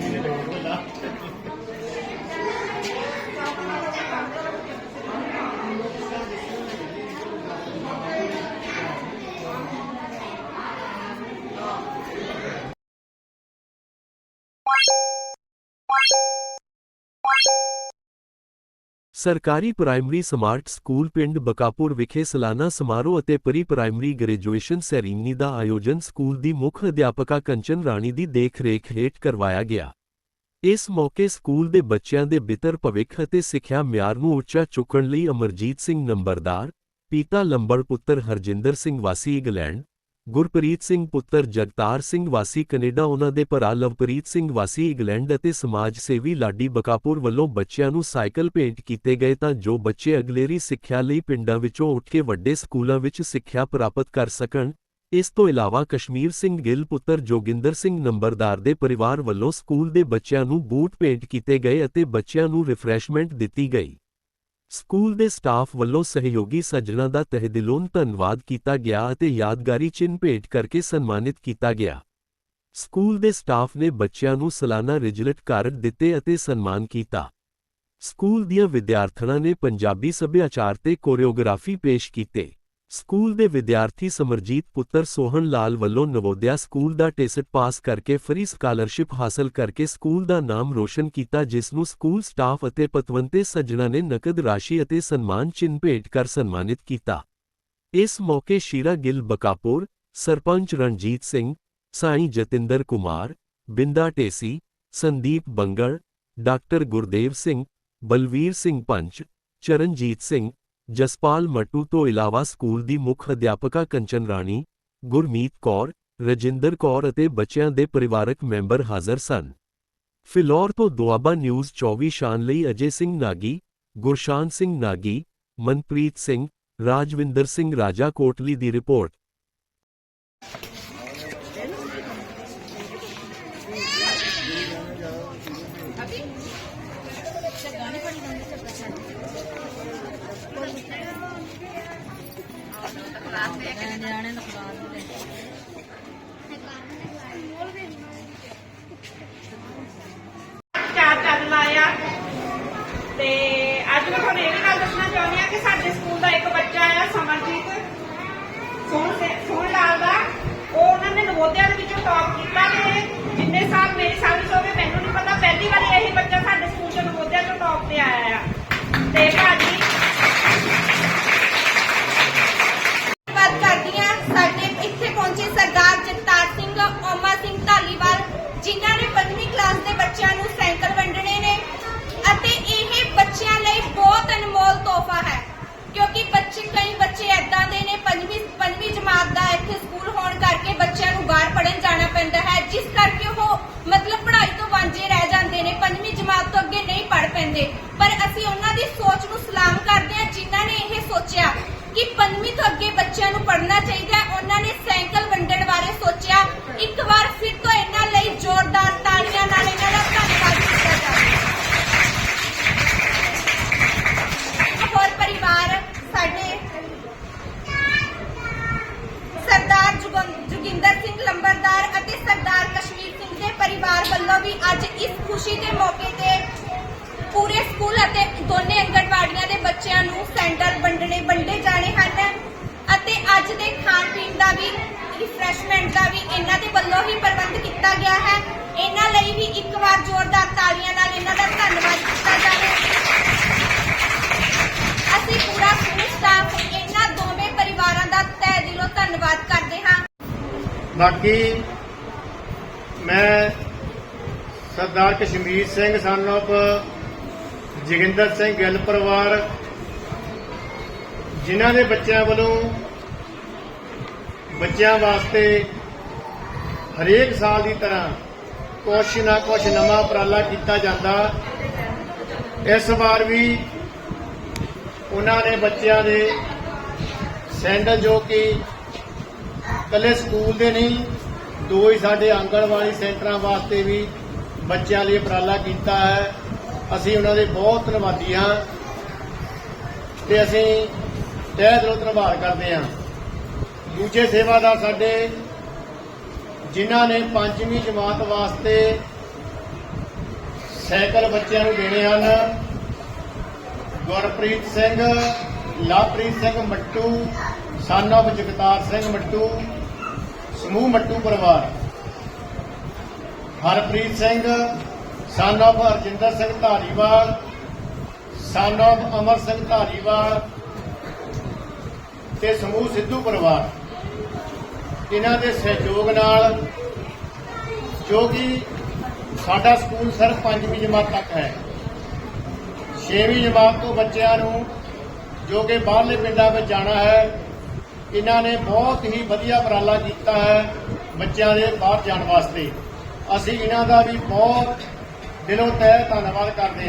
分かった。ਸਰਕਾਰੀ primary smart school ਪਿੰਡ ਬਕਾਪੁਰ ਵਿਖੇ ਸਾਲਾਨਾ ਸਮਾਰੋਹ ਅਤੇ ਪ੍ਰੀ ਪ੍ਰਾਇਮਰੀ ਗ੍ਰੈਜੂਏਸ਼ਨ ਸੈਰੀਮਨੀ ਦਾ ਆਯੋਜਨ ਸਕੂਲ ਦੀ ਮੁੱਖ ਅਧਿਆਪਕਾ ਕੰਚਨ ਰਾਣੀ ਦੀ ਦੇਖ-ਰੇਖ ਹੇਠ ਕਰਵਾਇਆ ਗਿਆ। ਇਸ ਮੌਕੇ ਸਕੂਲ ਦੇ ਬੱਚਿਆਂ ਦੇ ਬਿਹਤਰ ਭਵਿੱਖ ਅਤੇ ਸਿੱਖਿਆ ਮਿਆਰ ਨੂੰ ਉੱਚਾ ਚੁੱਕਣ ਲਈ ਅਮਰਜੀਤ ਸਿੰਘ ਨੰਬਰਦਾਰ, ਪਿਤਾ ਲੰਬੜ ਪੁੱਤਰ ਹਰਜਿੰਦਰ ਸਿੰਘ ਵਾਸੀ ਇੰਗਲੈਂਡ, ਗੁਰਪ੍ਰੀਤ ਸਿੰਘ ਪੁੱਤਰ ਜਗਤਾਰ ਸਿੰਘ ਵਾਸੀ ਕੈਨੇਡਾ, ਉਹਨਾਂ ਦੇ ਭਰਾ ਲਵਪ੍ਰੀਤ ਸਿੰਘ ਵਾਸੀ ਇੰਗਲੈਂਡ ਅਤੇ ਸਮਾਜ ਸੇਵੀ ਲਾਡੀ ਬਕਾਪੁਰ ਵੱਲੋਂ ਬੱਚਿਆਂ ਨੂੰ ਸਾਈਕਲ ਭੇਂਟ ਕੀਤੇ ਗਏ ਤਾਂ ਜੋ ਬੱਚੇ ਅਗਲੇਰੀ ਸਿੱਖਿਆ ਲਈ ਪਿੰਡਾਂ ਵਿੱਚੋਂ ਉੱਠ ਕੇ ਵੱਡੇ ਸਕੂਲਾਂ ਵਿੱਚ ਸਿੱਖਿਆ ਪ੍ਰਾਪਤ ਕਰ ਸਕਣ। ਇਸ ਤੋਂ ਇਲਾਵਾ ਕਸ਼ਮੀਰ ਸਿੰਘ ਗਿੱਲ ਪੁੱਤਰ ਜੋਗਿੰਦਰ ਸਿੰਘ ਨੰਬਰਦਾਰ ਦੇ ਪਰਿਵਾਰ ਵੱਲੋਂ ਸਕੂਲ ਦੇ ਬੱਚਿਆਂ ਨੂੰ ਬੂਟ ਭੇਂਟ ਕੀਤੇ ਗਏ ਅਤੇ ਬੱਚਿਆਂ ਨੂੰ ਰਿਫਰੈਸ਼ਮੈਂਟ ਦਿੱਤੀ ਗਈ। ਸਕੂਲ ਦੇ ਸਟਾਫ ਵੱਲੋਂ ਸਹਿਯੋਗੀ ਸੱਜਣਾਂ ਦਾ ਤਹਿਦਿਲੋਂ ਧੰਨਵਾਦ ਕੀਤਾ ਗਿਆ ਅਤੇ ਯਾਦਗਾਰੀ ਚਿੰਨ੍ਹ ਭੇਟ ਕਰਕੇ ਸਨਮਾਨਿਤ ਕੀਤਾ ਗਿਆ। ਸਕੂਲ ਦੇ ਸਟਾਫ ਨੇ ਬੱਚਿਆਂ ਨੂੰ ਸਾਲਾਨਾ ਰਿਜ਼ਲਟ ਕਾਰਡ ਦਿੱਤੇ ਅਤੇ ਸਨਮਾਨ ਕੀਤਾ। ਸਕੂਲ ਦੀਆਂ ਵਿਦਿਆਰਥਣਾਂ ਨੇ ਪੰਜਾਬੀ ਸੱਭਿਆਚਾਰ ਤੇ ਕੋਰੀਓਗ੍ਰਾਫੀ ਪੇਸ਼ ਕੀਤੇ। ਸਕੂਲ ਦੇ ਵਿਦਿਆਰਥੀ ਸਮਰਜੀਤ ਪੁੱਤਰ ਸੋਹਣ ਲਾਲ ਵੱਲੋਂ ਨਵੋਦਿਆ ਸਕੂਲ ਦਾ ਟੈਸਟ ਪਾਸ ਕਰਕੇ ਫਰੀ ਸਕਾਲਰਸ਼ਿਪ ਹਾਸਲ ਕਰਕੇ ਸਕੂਲ ਦਾ ਨਾਮ ਰੋਸ਼ਨ ਕੀਤਾ ਜਿਸ ਨੂੰ ਸਕੂਲ ਸਟਾਫ ਅਤੇ ਪਤਵੰਤੇ ਸੱਜਣਾਂ ਨੇ ਨਕਦ ਰਾਸ਼ੀ ਅਤੇ ਸਨਮਾਨ ਚਿੰਨ੍ਹ ਭੇਟ ਕਰ ਸਨਮਾਨਿਤ ਕੀਤਾ। ਇਸ ਮੌਕੇ ਸ਼ੀਰਾ ਗਿੱਲ ਬਕਾਪੁਰ, ਸਰਪੰਚ ਰਣਜੀਤ ਸਿੰਘ, ਸਾਈਂ ਜਤਿੰਦਰ ਕੁਮਾਰ, ਬਿੰਦਾ ਢੇਸੀ, ਸੰਦੀਪ ਬੰਗੜ, ਡਾਕਟਰ ਗੁਰਦੇਵ ਸਿੰਘ, ਬਲਵੀਰ ਸਿੰਘ ਪੰਚ, ਚਰਨਜੀਤ ਸਿੰਘ, ਜਸਪਾਲ ਮੱਟੂ ਤੋਂ ਇਲਾਵਾ ਸਕੂਲ ਦੀ ਮੁੱਖ ਅਧਿਆਪਕਾ ਕੰਚਨ ਰਾਣੀ, ਗੁਰਮੀਤ ਕੌਰ, ਰਜਿੰਦਰ ਕੌਰ ਅਤੇ ਬੱਚਿਆਂ ਦੇ ਪਰਿਵਾਰਕ ਮੈਂਬਰ ਹਾਜ਼ਰ ਸਨ। ਫਿਲੌਰ ਤੋਂ ਦੁਆਬਾ ਨਿਊਜ਼ 24 ਸ਼ਾਨ ਲਈ ਅਜੇ ਸਿੰਘ ਨਾਗੀ, ਗੁਰਸ਼ਾਨ ਸਿੰਘ ਨਾਗੀ, ਮਨਪ੍ਰੀਤ ਸਿੰਘ, ਰਾਜਵਿੰਦਰ ਸਿੰਘ ਰਾਜਾ ਕੋਟਲੀ ਦੀ ਰਿਪੋਰਟ ਨਿਆਣੇ ਨੂੰ ਖਵਾ ਦਿੰਦੇ ਚਾਰ ਚੱਲ ਲਾਇਆ। ਤੇ ਅੱਜ ਮੈਂ ਤੁਹਾਨੂੰ ਇਹ ਵੀ ਗੱਲ ਦੱਸਣਾ ਚਾਹੁੰਦੀ ਹਾਂ ਕਿ ਸਾਡੇ ਸਕੂਲ ਦਾ ਇੱਕ ਬੱਚਾ ਆ, ਸਮਰਜੀਤ। ਸੋਹਣ ਸੋਹਣ ਲਾਲ ਦਾ। ਉਹ ਉਹਨਾਂ ਨੇ ਨਵੋਦਿਆ ਦੇ ਵਿੱਚੋਂ ਟੌਪ ਕੀਤਾ ਤੇ ਜਿੰਨੇ ਸਾਲ ਮੇਰੀ ਖੁਸ਼ੀ ਦੇ ਮੌਕੇ ਤੇ ਪੂਰੇ ਸਕੂਲ ਅਤੇ ਦੋਨੇ ਅੰਗਣਵਾੜੀਆਂ ਦੇ ਬੱਚਿਆਂ ਨੂੰ ਸੈਂਡਲ ਵੰਡਣੇ, ਵੰਡੇ ਜਾਣੇ ਹਨ ਅਤੇ ਅੱਜ ਦੇ ਖਾਣ ਪੀਣ ਦਾ ਵੀ ਰਿਫਰੈਸ਼ਮੈਂਟ ਦਾ ਵੀ ਇਹਨਾਂ ਦੇ ਵੱਲੋਂ ਹੀ ਪ੍ਰਬੰਧ ਕੀਤਾ ਗਿਆ ਹੈ। ਇਹਨਾਂ ਲਈ ਵੀ ਇੱਕ ਵਾਰ ਜ਼ੋਰਦਾਰ ਤਾਲੀਆਂ ਨਾਲ ਇਹਨਾਂ ਦਾ ਧੰਨਵਾਦ ਕੀਤਾ ਜਾਵੇ। ਅਸੀਂ ਪੂਰਾ ਸਕੂਲ ਸਟਾਫ ਇਹਨਾਂ ਦੋਵੇਂ ਪਰਿਵਾਰਾਂ ਦਾ ਤਹਿ ਦਿਲੋਂ ਧੰਨਵਾਦ ਕਰਦੇ ਹਾਂ। ਬਾਕੀ ਮੈਂ ਸਰਦਾਰ ਕਸ਼ਮੀਰ ਸਿੰਘ ਸਨ of ਜੋਗਿੰਦਰ ਸਿੰਘ ਗਿੱਲ ਪਰਿਵਾਰ, ਜਿਨ੍ਹਾਂ ਦੇ ਬੱਚਿਆਂ ਵੱਲੋਂ ਬੱਚਿਆਂ ਵਾਸਤੇ ਹਰੇਕ ਸਾਲ ਦੀ ਤਰ੍ਹਾਂ ਕੁਛ ਨਾ ਕੁਛ ਨਵਾਂ ਉਪਰਾਲਾ ਕੀਤਾ ਜਾਂਦਾ। ਇਸ ਵਾਰ ਵੀ ਉਹਨਾਂ ਨੇ ਬੱਚਿਆਂ ਦੇ ਸੈਂਡਲ ਜੋ ਕਿ ਇਕੱਲੇ ਸਕੂਲ ਦੇ ਨਹੀਂ, ਦੋ ਹੀ ਸਾਡੇ ਆਂਗਣਵਾੜੀ ਸੈਂਟਰਾਂ ਵਾਸਤੇ ਵੀ ਬੱਚਿਆਂ ਲਈ ਉਪਰਾਲਾ ਕੀਤਾ ਹੈ। ਅਸੀਂ ਉਹਨਾਂ ਦੇ ਬਹੁਤ ਧੰਨਵਾਦੀ ਹਾਂ ਤੇ ਅਸੀਂ ਤਹਿ ਦਿਲੋਂ ਧੰਨਵਾਦ ਕਰਦੇ ਹਾਂ। ਦੂਜੇ ਸੇਵਾਦਾਰ ਸਾਡੇ ਜਿਨ੍ਹਾਂ ਨੇ ਪੰਜਵੀਂ ਜਮਾਤ ਵਾਸਤੇ ਸਾਈਕਲ ਬੱਚਿਆਂ ਨੂੰ ਦੇਣੇ ਹਨ, ਗੁਰਪ੍ਰੀਤ ਸਿੰਘ, ਲਵਪ੍ਰੀਤ ਸਿੰਘ ਮੱਟੂ, son of ਜਗਤਾਰ ਸਿੰਘ ਮੱਟੂ, ਸਮੂਹ ਮੱਟੂ ਪਰਿਵਾਰ। ਹਰਪ੍ਰੀਤ ਸਿੰਘ ਸਨ of Harjinder Singh Dhariwal, son of Amar Singh Dhariwal ਤੇ ਸਮੂਹ ਸਿੱਧੂ ਪਰਿਵਾਰ। ਇਹਨਾਂ ਦੇ ਸਹਿਯੋਗ ਨਾਲ ਜੋ ਕਿ ਸਾਡਾ ਸਕੂਲ ਸਿਰਫ ਪੰਜਵੀਂ ਜਮਾਤ ਤੱਕ ਹੈ। ਛੇਵੀਂ ਜਮਾਤ ਤੋਂ ਬੱਚਿਆਂ ਨੂੰ ਜੋ ਕਿ ਬਾਹਰਲੇ ਪਿੰਡਾਂ ਵਿੱਚ ਜਾਣਾ ਹੈ, ਇਹਨਾਂ ਨੇ ਬਹੁਤ ਹੀ ਵਧੀਆ ਉਪਰਾਲਾ ਕੀਤਾ ਹੈ ਬੱਚਿਆਂ ਦੇ ਬਾਹਰ ਜਾਣ ਵਾਸਤੇ। ਅਸੀਂ ਇਹਨਾਂ ਦਾ ਵੀ ਬਹੁਤ ਦਿਲੋਂ ਤਹਿ ਧੰਨਵਾਦ ਕਰਦੇ ਹਾਂ।